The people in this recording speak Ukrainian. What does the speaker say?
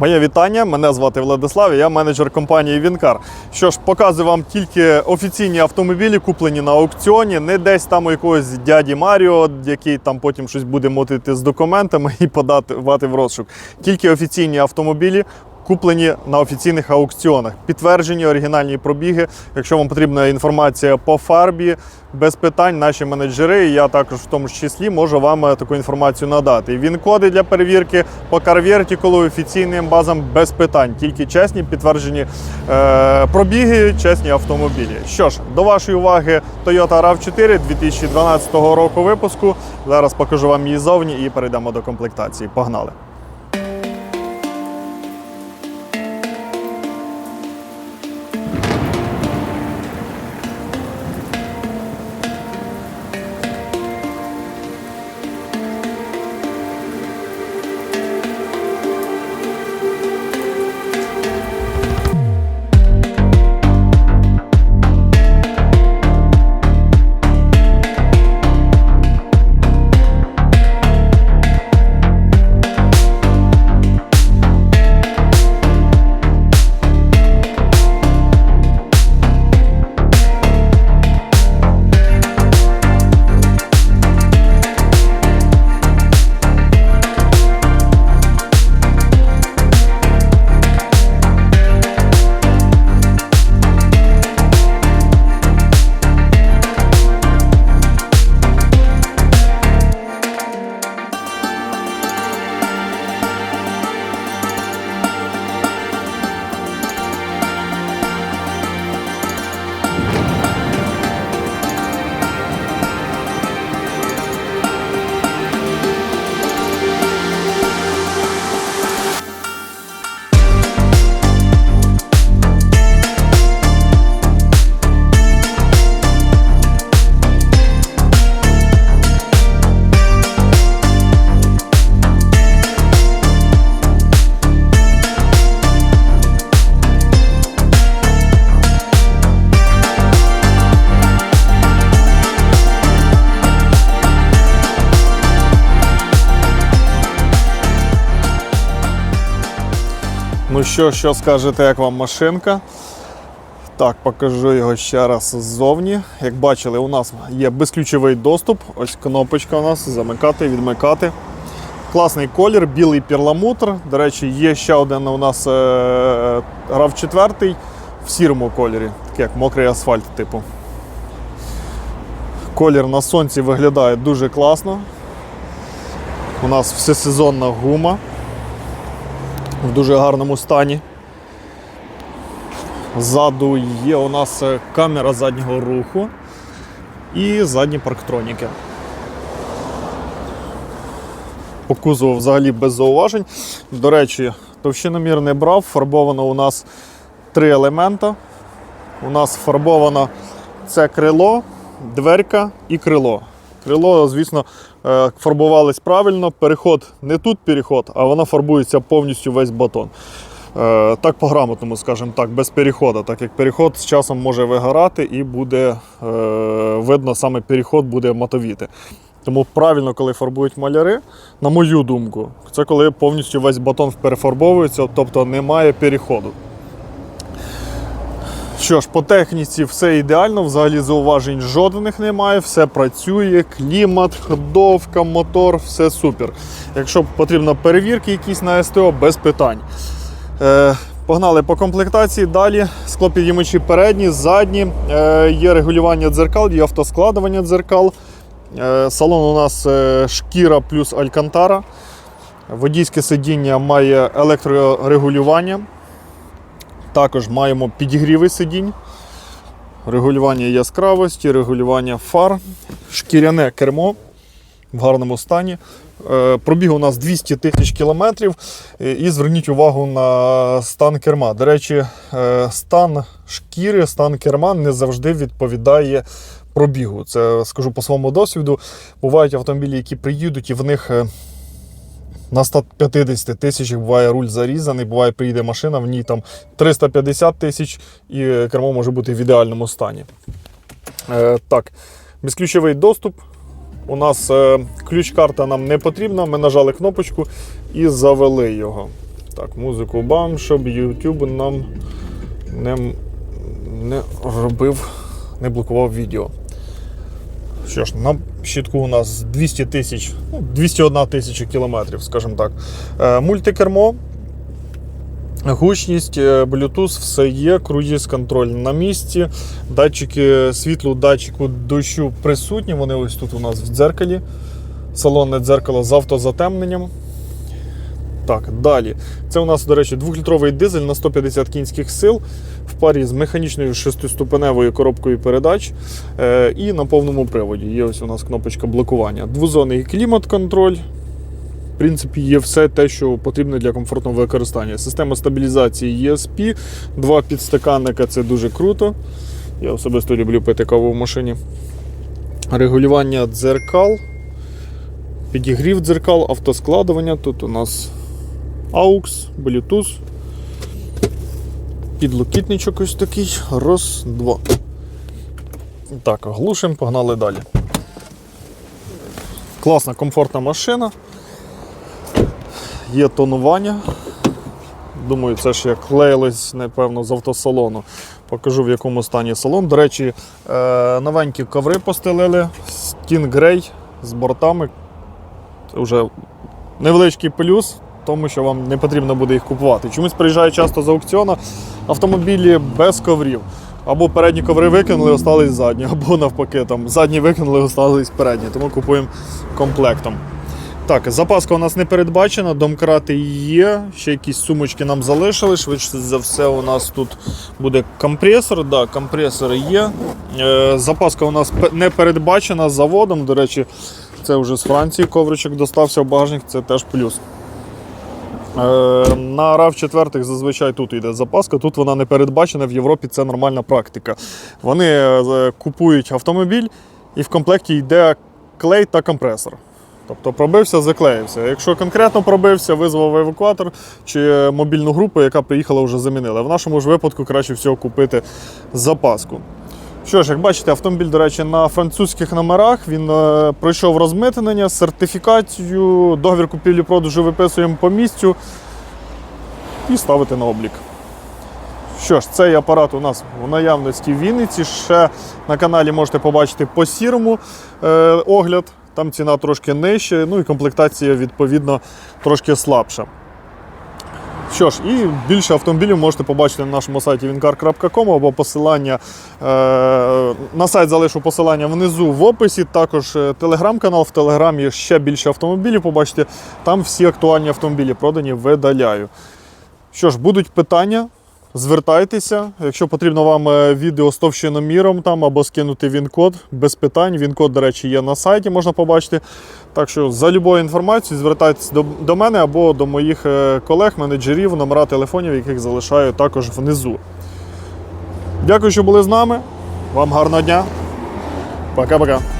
Моє вітання. Мене звати Владислав. Я менеджер компанії Вінкар. Що ж, показую вам тільки офіційні автомобілі, куплені на аукціоні, не десь там у якогось дяді Маріо, який там потім щось буде мотити з документами і подати в розшук. Тільки офіційні автомобілі. Куплені на офіційних аукціонах, підтверджені оригінальні пробіги. Якщо вам потрібна інформація по фарбі, без питань, наші менеджери, і я також в тому числі можу вам е, таку інформацію надати. Він-коди для перевірки по CarVertical офіційним базам без питань, тільки чесні підтверджені е, пробіги, чесні автомобілі. Що ж, до вашої уваги Toyota RAV4 2012 року випуску. Зараз покажу вам її зовні і перейдемо до комплектації. Погнали! Ну що, що скажете, як вам машинка? Так, покажу його ще раз ззовні. Як бачили, у нас є безключовий доступ. Ось кнопочка у нас замикати, відмикати. Класний колір, білий перламутр. До речі, є ще один у нас е, rav 4 в сірому кольорі, такий як мокрий асфальт, типу. Колір на сонці виглядає дуже класно. У нас всесезонна гума в дуже гарному стані. Ззаду є у нас е, камера заднього руху і задні парктроніки. По кузову взагалі без зауважень. До речі, товщиномір не брав, фарбовано у нас три елемента. У нас фарбовано це крило, дверка і крило. Крило, звісно, е, фарбувались правильно. Переход не тут переход, а воно фарбується повністю весь батон. Е, Так по-грамотному, скажімо так, без переходу, так як переход з часом може вигорати і буде е, видно, саме переход буде матовіти. Тому правильно, коли фарбують маляри, на мою думку, це коли повністю весь батон перефарбовується, тобто немає переходу. Що ж, по техніці все ідеально, взагалі зауважень жодних немає, все працює, клімат, ходовка, мотор, все супер. Якщо потрібно перевірки якісь на СТО, без питань. Е, Погнали по комплектації. Далі склопідіймачі передні, задні, е, є регулювання дзеркал, є автоскладування дзеркал. Е, салон у нас е, шкіра плюс алькантара. Водійське сидіння має електрорегулювання. Також маємо підігріви сидінь, регулювання яскравості, регулювання фар, шкіряне кермо в гарному стані. Е, Пробіг у нас 200 тисяч кілометрів. І зверніть увагу на стан керма. До речі, е, стан шкіри, стан керма не завжди відповідає пробігу. Це скажу по своєму досвіду. Бувають автомобілі, які приїдуть, і в них е, на 150 тисячах буває руль зарізаний, буває, приїде машина, в ній там 350 тисяч і кермо може бути в ідеальному стані. Е, так, безключовий доступ. У нас е, ключ-карта нам не потрібна. Ми нажали кнопочку і завели його. Так, музику бам, щоб YouTube нам не, не робив, не блокував відео. Що ж, на щитку у нас 200 тисяч, ну, 201 тисяча кілометрів, скажімо так. Е, мультикермо, гучність, е, Bluetooth, все є, круїз контроль на місці, датчики світлу, датчику дощу присутні. Вони ось тут у нас в дзеркалі. Салонне дзеркало з автозатемненням. Так, далі. Це у нас, до речі, 2-літровий дизель на 150 кінських сил в парі з механічною шестиступеневою коробкою передач е, і на повному приводі. Є ось у нас кнопочка блокування. Двозонний клімат-контроль. В принципі, є все те, що потрібно для комфортного використання. Система стабілізації ESP, два підстаканника це дуже круто. Я особисто люблю пити каву в машині. Регулювання дзеркал, підігрів дзеркал, автоскладування. Тут у нас AUX, Bluetooth. Підлокітничок ось такий. Раз, два. Так, глушимо, погнали далі. Класна, комфортна машина. Є тонування. Думаю, це ще клеїлось, напевно, з автосалону. Покажу, в якому стані салон. До речі, е, новенькі коври постелили, Grey з бортами. Це вже невеличкий плюс, тому що вам не потрібно буде їх купувати. Чомусь приїжджає часто з аукціону автомобілі без коврів. Або передні коври викинули, остались задні, або навпаки, там задні викинули, остались передні. Тому купуємо комплектом. Так, запаска у нас не передбачена, домкрати є, ще якісь сумочки нам залишили. Швидше за все, у нас тут буде компресор. Да, компресор є. Е, запаска у нас не передбачена заводом. До речі, це вже з Франції ковричок достався в багажник, це теж плюс. Е, на rav 4 зазвичай тут йде запаска, тут вона не передбачена, в Європі це нормальна практика. Вони е, купують автомобіль і в комплекті йде клей та компресор. Тобто пробився, заклеївся. Якщо конкретно пробився, визвав евакуатор чи мобільну групу, яка приїхала вже замінила. В нашому ж випадку краще всього купити запаску. Що ж, як бачите, автомобіль, до речі, на французьких номерах він е, пройшов розмитнення, сертифікацію, договір купівлі-продажу виписуємо по місцю і ставити на облік. Що ж, цей апарат у нас в наявності в Вінниці. Ще на каналі можете побачити по сірому е, огляд. Там ціна трошки нижча, ну і комплектація, відповідно, трошки слабша. Що ж, і більше автомобілів можете побачити на нашому сайті wincar.com або посилання е, на сайт залишу посилання внизу в описі. Також е, телеграм-канал. В телеграмі ще більше автомобілів. Побачите, там всі актуальні автомобілі продані, видаляю. Що ж, будуть питання, звертайтеся. Якщо потрібно вам е, відео з товщиноміром там або скинути він-код, без питань. Він-код, до речі, є на сайті, можна побачити. Так що за любою інформацією звертайтеся до, до мене або до моїх е, колег, менеджерів, номера телефонів, яких залишаю також внизу. Дякую, що були з нами. Вам гарного дня. Пока-пока.